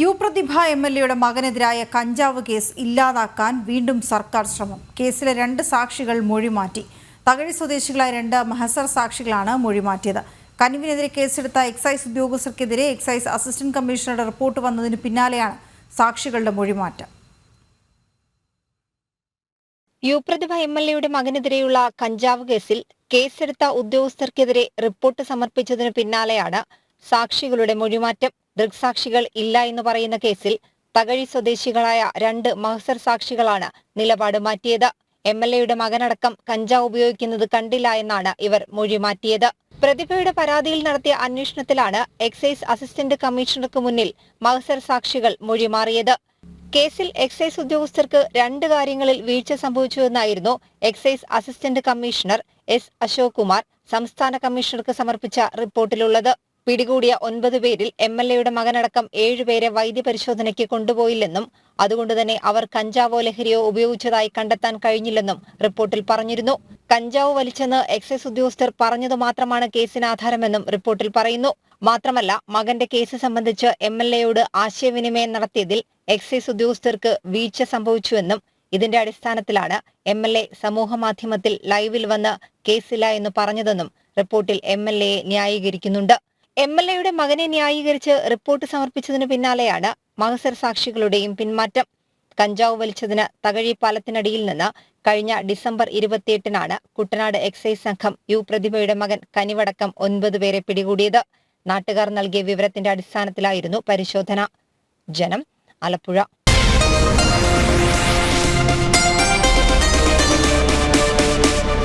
U Prathibha M L എയുടെ മകനെതിരായ കഞ്ചാവ് case ഇല്ലാതാക്കാൻ വീണ്ടും സർക്കാർ ശ്രമം. കേസിലെ രണ്ട് സാക്ഷികൾ മൊഴിമാറ്റി. തകഴി സ്വദേശികളായ രണ്ട് മഹസർ സാക്ഷികളാണ് മൊഴിമാറ്റിയത്. കനിവിനെതിരെ കേസെടുത്ത എക്സൈസ് ഉദ്യോഗസ്ഥർക്കെതിരെ എക്സൈസ് അസിസ്റ്റന്റ് കമ്മീഷണറുടെ റിപ്പോർട്ട് വന്നതിന് പിന്നാലെയാണ് സാക്ഷികളുടെ മൊഴിമാറ്റം. യു പ്രതിഭ എം എൽ എയുടെ മകനെതിരെയുള്ള കഞ്ചാവ് കേസിൽ കേസെടുത്ത ഉദ്യോഗസ്ഥർക്കെതിരെ റിപ്പോർട്ട് സമർപ്പിച്ചതിന് പിന്നാലെയാണ് സാക്ഷികളുടെ മൊഴിമാറ്റം. ദൃക്സാക്ഷികൾ ഇല്ല എന്ന് പറയുന്ന കേസിൽ തകഴി സ്വദേശികളായ രണ്ട് മഹസർ സാക്ഷികളാണ് നിലപാട് മാറ്റിയത്. എം എൽ എയുടെ മകനടക്കം കഞ്ചാവ് ഉപയോഗിക്കുന്നത് കണ്ടില്ല എന്നാണ് ഇവർ മൊഴി മാറ്റിയത്. പ്രതിഭയുടെ പരാതിയിൽ നടത്തിയ അന്വേഷണത്തിലാണ് എക്സൈസ് അസിസ്റ്റന്റ് കമ്മീഷണർക്ക് മുന്നിൽ മഹസർ സാക്ഷികൾ മൊഴി മാറിയത്. കേസിൽ എക്സൈസ് ഉദ്യോഗസ്ഥർക്ക് രണ്ട് കാര്യങ്ങളിൽ വീഴ്ച സംഭവിച്ചുവെന്നായിരുന്നു excise assistant commissioner S Ashok Kumar സംസ്ഥാന കമ്മീഷണർക്ക് സമർപ്പിച്ച റിപ്പോർട്ടിലുള്ളത്. പിടികൂടിയ ഒൻപത് പേരിൽ എം എൽ എയുടെ മകനടക്കം ഏഴുപേരെ വൈദ്യപരിശോധനയ്ക്ക് കൊണ്ടുപോയില്ലെന്നും അതുകൊണ്ട് തന്നെ അവർ കഞ്ചാവോ ലഹരിയോ ഉപയോഗിച്ചതായി കണ്ടെത്താൻ കഴിഞ്ഞില്ലെന്നും റിപ്പോർട്ടിൽ പറഞ്ഞിരുന്നു. കഞ്ചാവ് വലിച്ചെന്ന് എക്സൈസ് ഉദ്യോഗസ്ഥർ പറഞ്ഞതു മാത്രമാണ് കേസിന് ആധാരമെന്നും റിപ്പോർട്ടിൽ പറയുന്നു. മാത്രമല്ല മകന്റെ കേസ് സംബന്ധിച്ച് എം എൽ എയോട് ആശയവിനിമയം നടത്തിയതിൽ എക്സൈസ് ഉദ്യോഗസ്ഥർക്ക് വീഴ്ച സംഭവിച്ചുവെന്നും ഇതിന്റെ അടിസ്ഥാനത്തിലാണ് എം എൽ എ സമൂഹമാധ്യമത്തിൽ ലൈവിൽ വന്ന് കേസില്ല എന്ന് പറഞ്ഞതെന്നും റിപ്പോർട്ടിൽ എം എൽ എയെ ന്യായീകരിക്കുന്നുണ്ട്. എം എൽ എയുടെ മകനെ ന്യായീകരിച്ച് റിപ്പോർട്ട് സമർപ്പിച്ചതിനു പിന്നാലെയാണ് മഹസർ സാക്ഷികളുടെയും പിന്മാറ്റം. കഞ്ചാവ് വലിച്ചതിന് തകഴി പാലത്തിനടിയിൽ നിന്ന് കഴിഞ്ഞ ഡിസംബർ ഇരുപത്തിയെട്ടിനാണ് കുട്ടനാട് എക്സൈസ് സംഘം യു പ്രതിഭയുടെ മകൻ കനിവടക്കം ഒൻപത് പേരെ പിടികൂടിയത്. നാട്ടുകാർ നൽകിയ വിവരത്തിന്റെ അടിസ്ഥാനത്തിലായിരുന്നു പരിശോധന. ജനം ആലപ്പുഴ.